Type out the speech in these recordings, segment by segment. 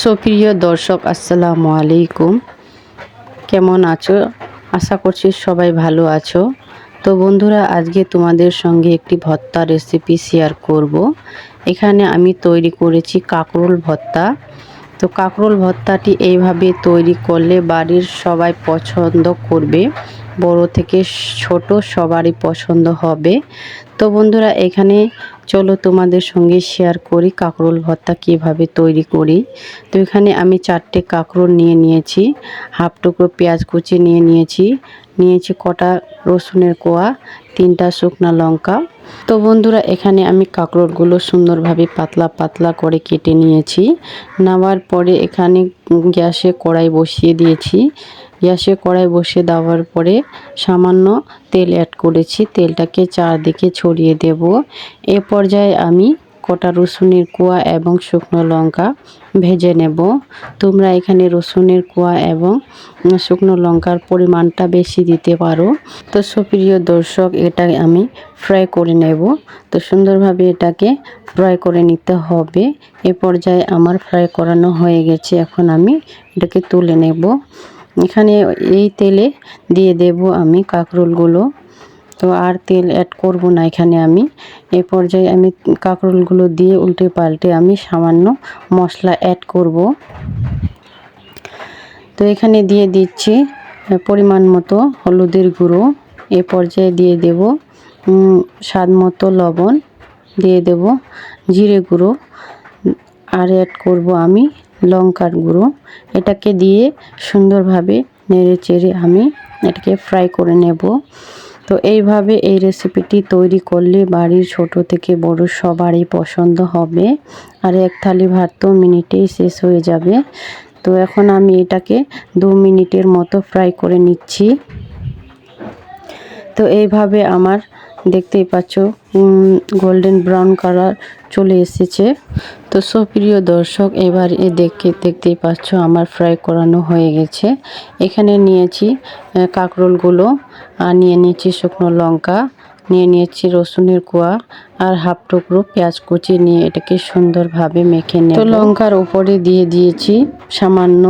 সুপ্রিয় দর্শক, আসসালামু আলাইকুম। কেমন আছো? আশা করছি সবাই ভালো আছো। তো বন্ধুরা, আজকে তোমাদের সঙ্গে একটি ভর্তা রেসিপি শেয়ার করব। এখানে আমি তৈরি করেছি কাকরোল ভর্তা। তো কাকরোল ভর্তাটি এইভাবে তৈরি করলে বাড়ির সবাই পছন্দ করবে। বড় থেকে ছোট সবারই পছন্দ হবে। তো বন্ধুরা, এখানে চলো তোমাদের সঙ্গে শেয়ার করি কাঁকরোল ভর্তা কীভাবে তৈরি করি। তো এখানে আমি চারটে কাঁকরোল নিয়ে নিয়েছি, হাফ টুকরো পেঁয়াজ কুচি নিয়ে নিয়েছি নিয়েছি কটা রসুনের কোয়া, তিনটা শুকনো লঙ্কা। তো বন্ধুরা, এখানে আমি কাঁকরোলগুলো সুন্দরভাবে পাতলা পাতলা করে কেটে নিয়েছি। নেওয়ার পরে এখানে গ্যাসে কড়াই বসিয়ে দিয়েছি। গ্যাসে কড়াই বসে দেওয়ার পরে সামান্য তেল অ্যাড করেছি। তেলটাকে চারদিকে ছড়িয়ে দেব। এ পর্যায়ে আমি কটা রসুনের কোয়া এবং শুকনো লঙ্কা ভেজে নেব। তোমরা এখানে রসুনের কুয়া এবং শুকনো লঙ্কার পরিমাণটা বেশি দিতে পারো। তো সুপ্রিয় দর্শক, এটা আমি ফ্রাই করে নেব। তো সুন্দরভাবে এটাকে ফ্রাই করে নিতে হবে। এ পর্যায়ে আমার ফ্রাই করানো হয়ে গেছে। এখন আমি এটাকে তুলে নেব। এখানে এই তেলে দিয়ে দেব আমি কাঁকরোলগুলো। তো আর তেল অ্যাড করব না এখানে আমি। এ পর্যায়ে আমি কাঁকরোলগুলো দিয়ে উল্টে পাল্টে আমি সামান্য মশলা অ্যাড করব। তো এখানে দিয়ে দিচ্ছি পরিমাণ মতো হলুদের গুঁড়ো। এ পর্যায়ে দিয়ে দেব স্বাদ মতো লবণ। দিয়ে দেব জিরে গুঁড়ো। আর অ্যাড করব আমি লঙ্কার গুঁড়ো। এটাকে দিয়ে সুন্দরভাবে নেড়ে চেড়ে আমি এটাকে ফ্রাই করে নেব। তো এইভাবে এই রেসিপিটি তৈরি করলে বাড়ির ছোট থেকে বড় সবারই পছন্দ হবে। আর এক থালি ভাত তো মিনিটেই শেষ হয়ে যাবে। তো এখন আমি এটাকে দু মিনিটের মতো ফ্রাই করে নিচ্ছি। তো এইভাবে আমার দেখতেই পাচ্ছ গোল্ডেন ব্রাউন কালার চলে এসেছে। তো সুপ্রিয় দর্শক, এবার এ দেখে, দেখতেই পাচ্ছ আমার ফ্রাই করানো হয়ে গেছে। এখানে নিয়েছি কাঁকরোলগুলো, আর নিয়ে নিয়েছি শুকনো লঙ্কা, নিয়ে নিয়েছি রসুনের কোয়া, আর হাফ টুকরো পেঁয়াজ কুচি নিয়ে এটাকে সুন্দরভাবে মেখে নিয়ে তো লঙ্কার উপরে দিয়ে দিয়েছি সামান্য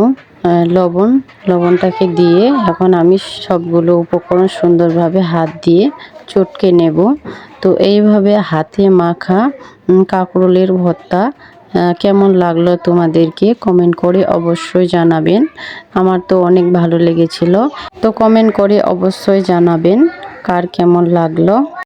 লবণ। লবণটাকে দিয়ে এখন আমি সবগুলো উপকরণ সুন্দরভাবে হাত দিয়ে চটকে নেব। তো এইভাবে হাতে মাখা কাঁকরোলের ভর্তা কেমন লাগল তোমাদেরকে কমেন্ট করে অবশ্যই জানাবেন। আমার তো অনেক ভালো লেগেছিল। তো কমেন্ট করে অবশ্যই জানাবেন কার কেমন লাগল।